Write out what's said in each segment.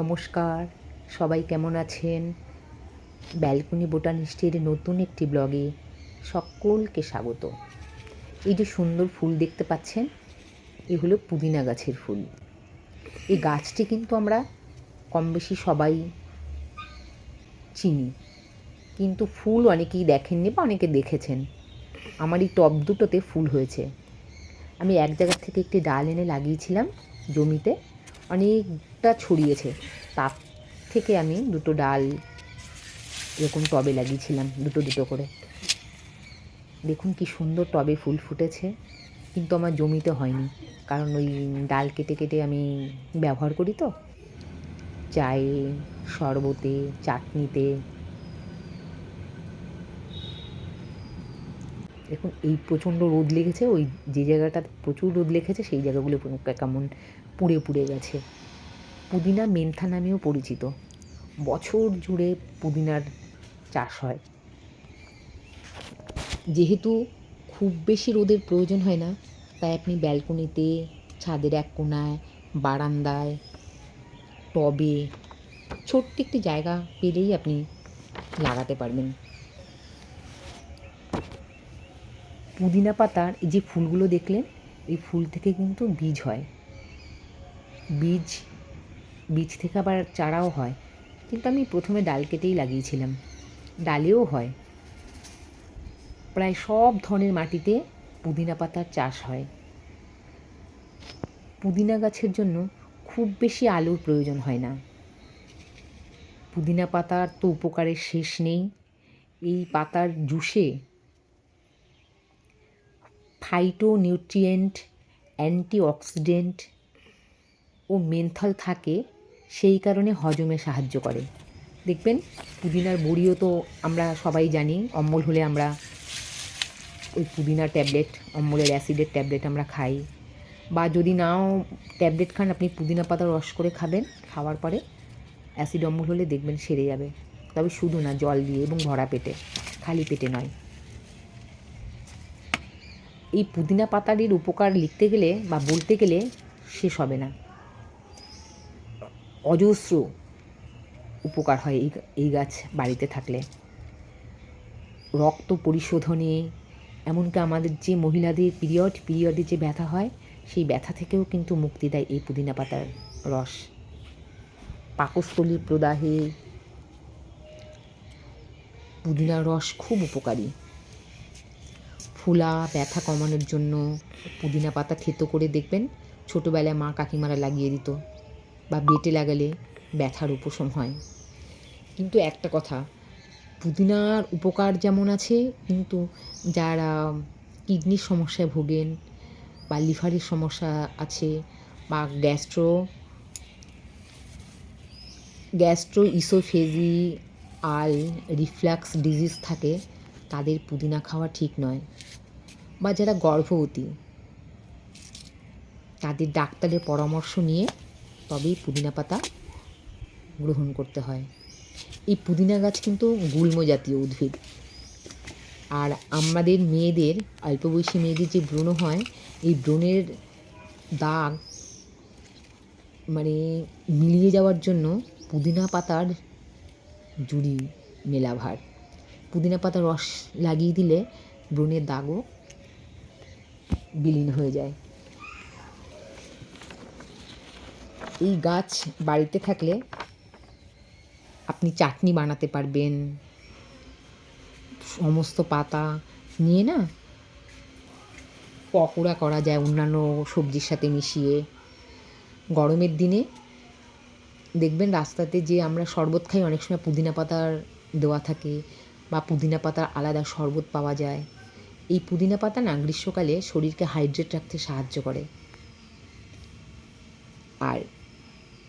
নমস্কার। সবাই কেমন আছেন? ব্যালকনি বোটানিস্টের নতুন একটি ব্লগে সকলকে স্বাগত। এই যে সুন্দর ফুল দেখতে পাচ্ছেন, এ হলো পুদিনা গাছের ফুল। এই গাছটি কিন্তু আমরা কম বেশি সবাই চিনি। কিন্তু ফুল অনেকেই দেখেননি বা অনেকে দেখেছেন। আমার এই টব দুটোতে ফুল হয়েছে। আমি এক জায়গা থেকে একটি ডাল এনে লাগিয়েছিলাম জমিতে। অনেকটা ছড়িয়েছে। তার থেকে আমি দুটো ডাল এরকম টবে লাগিয়েছিলাম, দুটো দুটো করে। দেখুন কি সুন্দর টবে ফুল ফুটেছে, কিন্তু আমার জমিতে হয়নি। কারণ ওই ডাল কেটে কেটে আমি ব্যবহার করি তো। চায়ে শরবতে, চাটনিতে। দেখুন, এই প্রচণ্ড রোদ লেগেছে, ওই যে জায়গাটা প্রচুর রোদ লেগেছে, সেই জায়গাগুলো কেমন পুড়ে পুড়ে গেছে। পুদিনা মেন্থা নামেও পরিচিত। বছর জুড়ে পুদিনার চাষ হয়। যেহেতু খুব বেশি রোদের প্রয়োজন হয় না, তাই আপনি ব্যালকনিতে, ছাদের এক কোনায়, বারান্দায়, টবে ছোট্ট একটি জায়গা পেলেই আপনি লাগাতে পারবেন। পুদিনা পাতার যে ফুলগুলো দেখলেন, এই ফুল থেকে কিন্তু বীজ হয়। বীজ বীজ থেকে আবার চারাও হয়। কিন্তু আমি প্রথমে ডাল কেটেই লাগিয়েছিলাম। ডালেও হয়। প্রায় সব ধরনের মাটিতে পুদিনা পাতার চাষ হয়। পুদিনা গাছের জন্য খুব বেশি আলোর প্রয়োজন হয় না। পুদিনা পাতার তো উপকারের শেষ নেই। এই পাতার জুসে ফাইটো নিউট্রিয়েন্ট অ্যান্টিঅক্সিডেন্ট ও মেন্থল থাকে। সেই কারণে হজমে সাহায্য করে। দেখবেন, পুদিনার বড়িও তো আমরা সবাই জানি, অম্বল হলে আমরা ওই পুদিনার ট্যাবলেট, অম্বলের অ্যাসিডের ট্যাবলেট আমরা খাই। বা যদি নাও ট্যাবলেট খান, আপনি পুদিনা পাতা রস করে খাবেন, খাওয়ার পরে অ্যাসিড অম্বল হলে দেখবেন সেরে যাবে। তবে শুধু না, জল দিয়ে এবং ভরা পেটে, খালি পেটে নয়। এই পুদিনা পাতাটির উপকার লিখতে গেলে বা বলতে গেলে শেষ হবে না। অজস্র উপকার হয় এই এই গাছ বাড়িতে থাকলে। রক্ত পরিশোধনে, এমনকি আমাদের যে মহিলাদের পিরিয়ড পিরিয়ডে যে ব্যথা হয়, সেই ব্যথা থেকেও কিন্তু মুক্তি দেয় এই পুদিনা পাতার রস। পাকস্থলীর প্রদাহে পুদিনার রস খুব উপকারী। ফুলা ব্যথা কমানোর জন্য পুদিনা পাতা থেতো করে দেখবেন, ছোটোবেলায় মা কাকিমারা লাগিয়ে দিত। বা বেটে লাগালে ব্যথার উপশম হয়। কিন্তু একটা কথা, পুদিনার উপকার যেমন আছে, কিন্তু যারা কিডনির সমস্যায় ভোগেন বা লিভারের সমস্যা আছে বা gastro gastro oesophageal, reflux disease থাকে, তাদের পুদিনা খাওয়া ঠিক নয়। বা যারা গর্ভবতী, তাদের ডাক্তারের পরামর্শ নিয়ে তবেই পুদিনা পাতা গ্রহণ করতে হয়। এই পুদিনা গাছ কিন্তু গুল্ম জাতীয় উদ্ভিদ। আর আমাদের মেয়েদের অল্প বয়সী মেয়েদের যে ব্রণ হয়, এই ব্রণের দাগ মানে মিলিয়ে যাওয়ার জন্য পুদিনা পাতার জুড়ি মেলাভার পুদিনা পাতার রস লাগিয়ে দিলে ব্রণের দাগও বিলীন হয়ে যায়। এই গাছ বাড়িতে থাকলে আপনি চাটনি বানাতে পারবেন, সমস্ত পাতা নিয়ে না পকোড়া করা যায়, অন্যান্য সবজির সাথে মিশিয়ে। গরমের দিনে দেখবেন রাস্তাতে যে আমরা শরবত খাই, অনেক সময় পুদিনা পাতার দেওয়া থাকে বা পুদিনা পাতার আলাদা শরবত পাওয়া যায়। এই পুদিনা পাতা না গ্রীষ্মকালে শরীরকে হাইড্রেট রাখতে সাহায্য করে। আর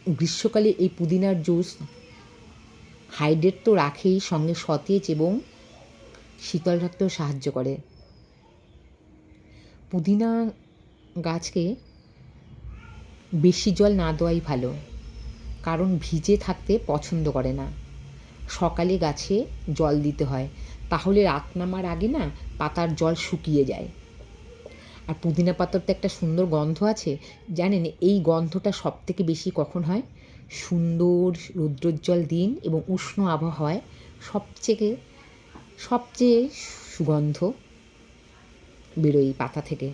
গ্রীষ্মকালে এই পুদিনার জুস হাইড্রেট তো রাখেই, সঙ্গে সতেজ এবং শীতল রাখতেও সাহায্য করে। পুদিনা গাছকে বেশি জল না দেওয়াই ভালো, কারণ ভিজে থাকতে পছন্দ করে না। সকালে গাছে জল দিতে হয়, তাহলে রাত নামার আগে না পাতার জল শুকিয়ে যায়। আর পুদিনা পাতার তো একটা সুন্দর গন্ধ আছে, জানেন এই গন্ধটা সব থেকে বেশি কখন হয়? সুন্দর রৌদ্রোজ্জ্বল দিন এবং উষ্ণ আবহাওয়ায় সবচেয়ে সবচেয়ে সুগন্ধ বেরোয় এই পাতা থেকে।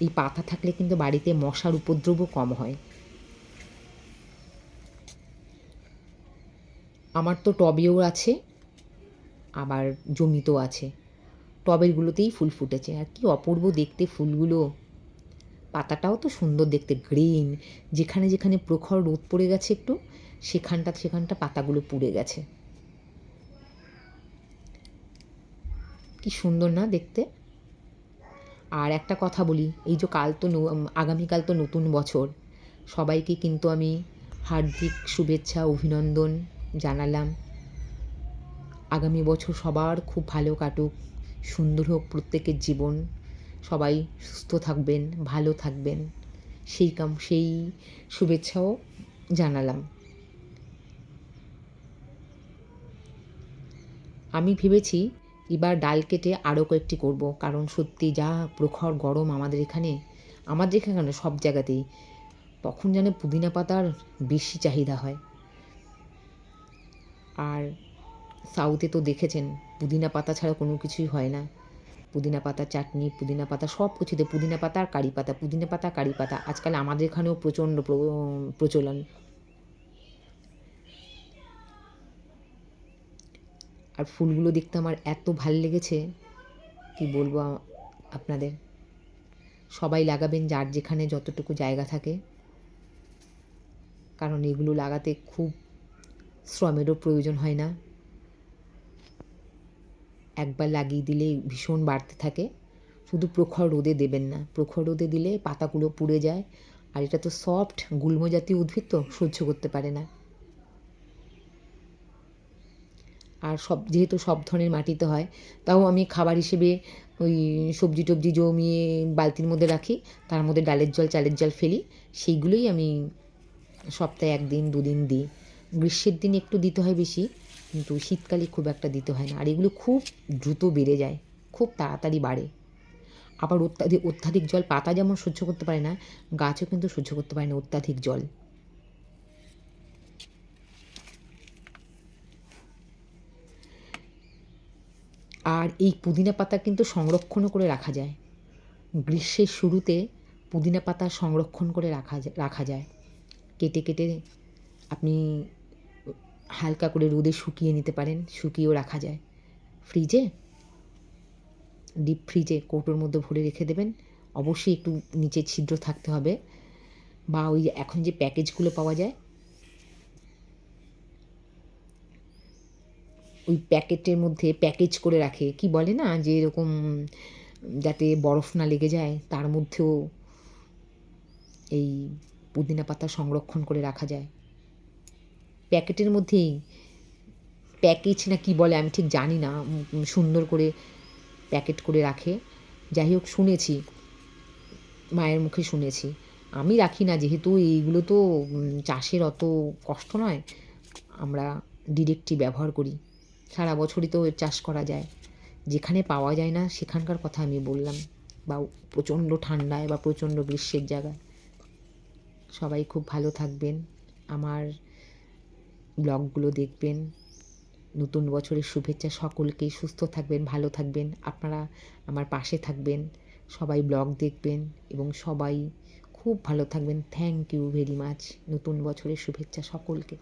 এই পাতা থাকলে কিন্তু বাড়িতে মশার উপদ্রবও কম হয়। আমার তো টবেও আছে, আবার জমিতেও আছে। টবেরগুলোতেই ফুল ফুটেছে। আর কি অপূর্ব দেখতে ফুলগুলো। পাতাটাও তো সুন্দর দেখতে গ্রিন যেখানে যেখানে প্রখর রোদ পড়ে গেছে একটু, সেখানটা সেখানটা পাতাগুলো পুড়ে গেছে। কি সুন্দর না দেখতে। আর একটা কথা বলি, এই যে কাল তো আগামীকাল তো নতুন বছর। সবাইকে কিন্তু আমি হার্দিক শুভেচ্ছা, অভিনন্দন জানালাম। আগামী বছর সবার খুব ভালো কাটুক। সুন্দর হোক প্রত্যেকের জীবন। সবাই সুস্থ থাকবেন, ভালো থাকবেন। সেই কাম, সেই শুভেচ্ছাও জানালাম। আমি ভেবেছি এবার ডাল কেটে আরও কয়েকটি করব, কারণ সত্যি যা প্রখর গরম আমাদের এখানে আমাদের এখানে সব জায়গাতেই তখন যেন পুদিনা পাতার বেশি চাহিদা হয়। আর সাউথে তো দেখেছেন, পুদিনা পাতা ছাড়া কোনো কিছুই হয় না। পুদিনা পাতা, চাটনি, পুদিনা পাতা, সব কিছুতে পুদিনা পাতা আর কারি পাতা, পুদিনা পাতা, কারি পাতা। আজকাল আমাদের এখানেও প্রচণ্ড প্রচলন। আর ফুলগুলো দেখতে আমার এত ভালো লেগেছে, কি বলব আপনাদের? সবাই লাগাবেন যার যেখানে যতটুকু জায়গা থাকে। কারণ এগুলো লাগাতে খুব শ্রমেরও প্রয়োজন হয় না। একবার লাগিয়ে দিলে ভীষণ বাড়তে থাকে। শুধু প্রখর রোদে দেবেন না, প্রখর রোদে দিলে পাতাগুলো পুড়ে যায় আর এটা তো সফট গুল্ম জাতীয় উদ্ভিদ তো, সহ্য করতে পারে না। আর সব, যেহেতু সব ধরনের মাটিতে হয়, তাও আমি খাবার হিসেবে ওই সবজি টবজি জমিয়ে বালতির মধ্যে রাখি, তার মধ্যে ডালের জল, চালের জল ফেলি, সেইগুলোই আমি সপ্তাহে একদিন, দুদিন দিই। গ্রীষ্মের দিনে একটু দিতে হয় বেশি কিন্তু শীতকালে খুব একটা দিতে হয় না। আর এগুলো খুব দ্রুত বেড়ে যায়, খুব তাড়াতাড়ি বাড়ে। আবার অত্যাধিক অত্যাধিক জল পাতা যেমন সহ্য করতে পারে না, গাছও কিন্তু সহ্য করতে পারে না অত্যাধিক জল। আর এই পুদিনা পাতা কিন্তু সংরক্ষণও করে রাখা যায়। গ্রীষ্মের শুরুতে পুদিনা পাতা সংরক্ষণ করে রাখা রাখা যায়। কেটে কেটে আপনি হালকা করে রোদে শুকিয়ে নিতে পারেন, শুকিয়েও রাখা যায়। ফ্রিজে? ডিপ ফ্রিজে কৌটোর মধ্যে ভরে রেখে দেবেন। অবশ্যই একটু নিচে ছিদ্র থাকতে হবে বা ওই এখন যে প্যাকেজগুলো পাওয়া যায়, ওই প্যাকেটের মধ্যে প্যাকেজ করে রাখে। কি বলে না, যে এরকম যাতে বরফ না লেগে যায়, তার মধ্যেও এই পুদিনা পাতা সংরক্ষণ করে রাখা যায়। প্যাকেটের মধ্যেই প্যাকেজ না কি বলে আমি ঠিক জানি না সুন্দর করে প্যাকেট করে রাখে। যাই হোক, শুনেছি, মায়ের মুখে শুনেছি। আমি রাখি না, যেহেতু এইগুলো তো চাষের অত কষ্ট নয়, আমরা ডিরেক্টই ব্যবহার করি। সারা বছরই তো চাষ করা যায়। যেখানে পাওয়া যায় না, সেখানকার কথা আমি বললাম। বা প্রচণ্ড ঠান্ডায় বা প্রচণ্ড গ্রীষ্মের জায়গায়। সবাই খুব ভালো থাকবেন। আমার ব্লগগুলো দেখবেন। নতুন বছরের শুভেচ্ছা, সকলকেই সুস্থ থাকবেন, ভালো থাকবেন। আপনারা আমার পাশে থাকবেন, সবাই ব্লগ দেখবেন এবং সবাই খুব ভালো থাকবেন। থ্যাংক ইউ ভেরি মাচ নতুন বছরের শুভেচ্ছা সকলকে।